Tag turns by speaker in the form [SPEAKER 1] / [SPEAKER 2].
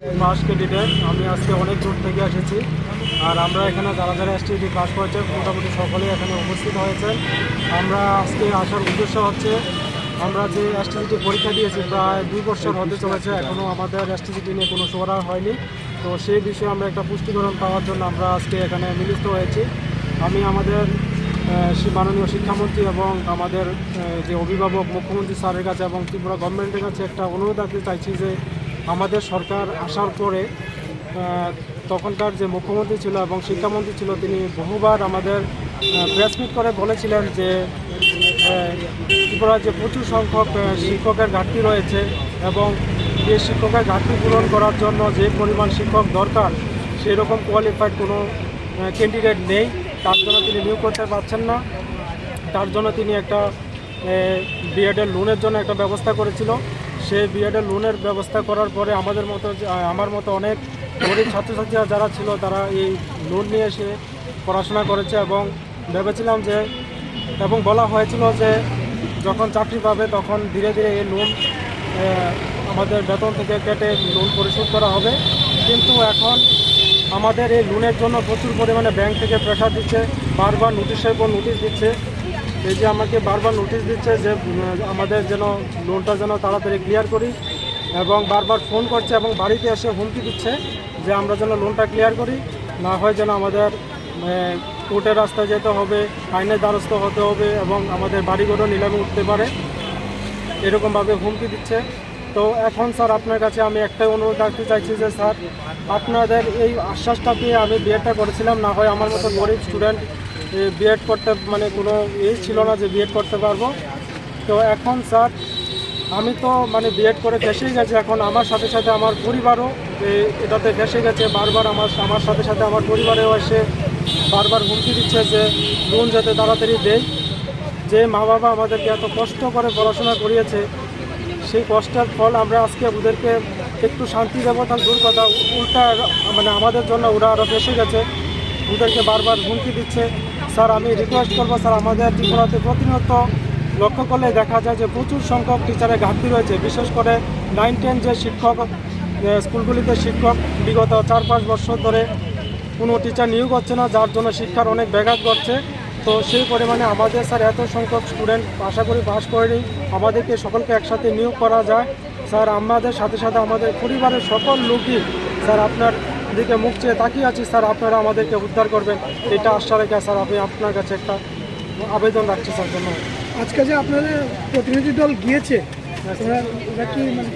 [SPEAKER 1] Pass candidate আমি আজকে অনেক দূর থেকে এসেছি। আর আমরা এখানে যারা যারা এসটিডি পাস করেছে মোটামুটি সকলেই এখানে উপস্থিত হয়েছেন। আমরা আজকে আসার উদ্দেশ্য হচ্ছে, আমরা যে এসটিজিটি পরীক্ষা দিয়েছি, প্রায় দুই বছর হতে চলেছে এখনও আমাদের এসটিজিটি নিয়ে কোনো সোরা হয়নি। তো সেই বিষয়ে আমরা একটা পুষ্টিকরণ পাওয়ার জন্য আমরা আজকে এখানে মিলিত হয়েছি। আমি আমাদের মাননীয় শিক্ষামন্ত্রী এবং আমাদের যে অভিভাবক মুখ্যমন্ত্রী স্যারের কাছে এবং ত্রিপুরা গভর্নমেন্টের কাছে একটা অনুরোধ রাখতে চাইছি যে আমাদের সরকার আসার পরে তখনকার যে মুখ্যমন্ত্রী ছিল এবং শিক্ষামন্ত্রী ছিল, তিনি বহুবার আমাদের প্রেস মিট করে বলেছিলেন যে ত্রিপুরার যে প্রচুর সংখ্যক শিক্ষকের ঘাটতি রয়েছে এবং যে শিক্ষকের ঘাটতি পূরণ করার জন্য যে পরিমাণ শিক্ষক দরকার সেই রকম কোয়ালিফাইড কোনো ক্যান্ডিডেট নেই। তার জন্য তিনি নিয়োগ করতে পারছেন না। তার জন্য তিনি একটা বিএডের লোনের জন্য একটা ব্যবস্থা করেছিল। সেই বিএডের লোনের ব্যবস্থা করার পরে আমাদের মতো আমার মতো অনেক গরিব ছাত্রছাত্রীরা যারা ছিল, তারা এই লোন নিয়ে এসে পড়াশোনা করেছে এবং ভেবেছিলাম যে, এবং বলা হয়েছিল যে, যখন চাকরি পাবে তখন ধীরে ধীরে এই লোন আমাদের বেতন থেকে কেটে লোন পরিশোধ করা হবে। কিন্তু এখন আমাদের এই লোনের জন্য প্রচুর পরিমাণে ব্যাংক থেকে প্রেশার দিচ্ছে, বারবার নোটিশের পর নোটিশ দিচ্ছে। এই যে আমাকে বারবার নোটিশ দিচ্ছে যে আমাদের যেন লোনটা যেন তাড়াতাড়ি ক্লিয়ার করি এবং বারবার ফোন করছে এবং বাড়িতে এসে হুমকি দিচ্ছে যে আমরা যেন লোনটা ক্লিয়ার করি। না হয় যেন আমাদের কোর্টের রাস্তায় যেতে হবে, আইনের দ্বারস্থ হতে হবে এবং আমাদের বাড়িঘরও নিলামে উঠতে পারে। এরকমভাবে হুমকি দিচ্ছে। তো এখন স্যার আপনার কাছে আমি একটাই অনুরোধ রাখতে চাইছি যে স্যার, আপনাদের এই আশ্বাসটা পেয়ে আমি বিয়েটা করেছিলাম, না হয় আমার মতো গরিব স্টুডেন্ট বিএড করতে মানে কোনো এই ছিল না যে বিএড করতে পারব। তো এখন স্যার, আমি তো মানে বিএড করে ফেসেই গেছি। এখন আমার সাথে সাথে আমার পরিবারও এটাতে ফেসে গেছে। বারবার আমার আমার সাথে সাথে আমার পরিবারেও এসে বারবার হুমকি দিচ্ছে যে লোন যাতে তাড়াতাড়ি দেয় যে মা বাবা আমাদেরকে এত কষ্ট করে পড়াশোনা করিয়েছে, সেই কষ্টের ফল আমরা আজকে ওদেরকে একটু শান্তি দেবো। তার দূর কথা, উল্টা মানে আমাদের জন্য ওরা আরও ফেসে গেছে। ওদেরকে বারবার হুমকি দিচ্ছে। স্যার, আমি রিকোয়েস্ট করব, স্যার, আমাদের ত্রিপুরাতে প্রতিনিয়ত লক্ষ্য করলে দেখা যায় যে প্রচুর সংখ্যক টিচারের ঘাটতি রয়েছে। বিশেষ করে নাইন টেন যে শিক্ষক স্কুলগুলিতে শিক্ষক বিগত চার, পাঁচ বছর ধরে কোনো টিচার নিয়োগ হচ্ছে না, যার জন্য শিক্ষার অনেক ব্যাঘাত ঘটছে। তো সেই পরিমাণে আমাদের স্যার এত সংখ্যক স্টুডেন্ট আশা করি পাস করেনি। আমাদেরকে সকলকে একসাথে নিয়োগ করা যায়। স্যার, আমাদের সাথে সাথে আমাদের পরিবারের সকল লোকই স্যার, আপনার দিকে মুখ চেয়ে তাকিয়ে আছি স্যার আপনারা আমাদেরকে উদ্ধার করবেন। এটা আশা রেখে স্যার আমি আপনার কাছে একটা আবেদন রাখছি স্যার জন্য
[SPEAKER 2] আজকে যে আপনাদের প্রতিনিধি দল গিয়েছে কি মানে